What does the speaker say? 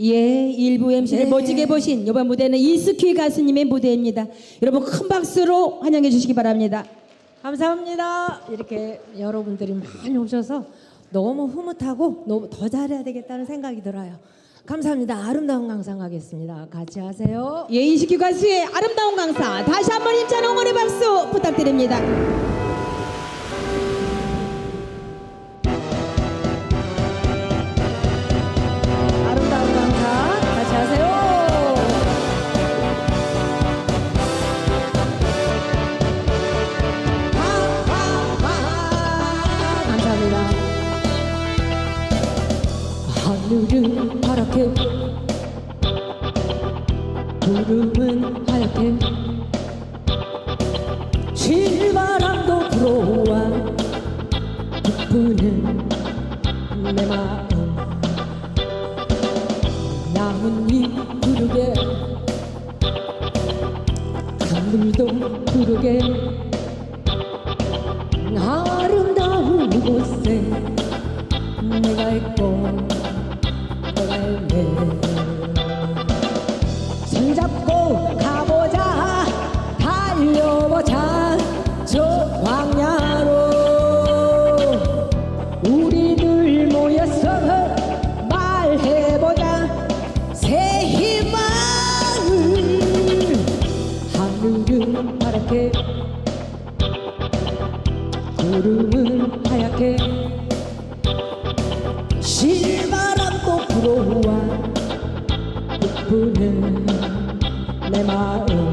예, 일부 MC를 네. 멋지게 보신 이번 무대는 이스퀴 가수님의 무대입니다. 여러분 큰 박수로 환영해 주시기 바랍니다. 감사합니다. 이렇게 여러분들이 많이 오셔서 너무 흐뭇하고 너무 더 잘해야 되겠다는 생각이 들어요. 감사합니다. 아름다운 강상 하겠습니다. 같이 하세요. 예, 이스퀴 가수의 아름다운 강사 다시 한번 힘찬 응원의 박수 부탁드립니다. 하늘은 파랗게. 구름은 하얗게. 실바람도 불어와 부푸는 내 마음. 나뭇잎 부르게 강물도 부르게. 아름다운 이곳에 내가 있고 손잡고 가보자. 달려보자. 저 광야로. 우리들 모여서 말해보자. 새 희망을 하늘은 파랗게 구름은 하얗게. 실바 불어와 부푸는 내 마음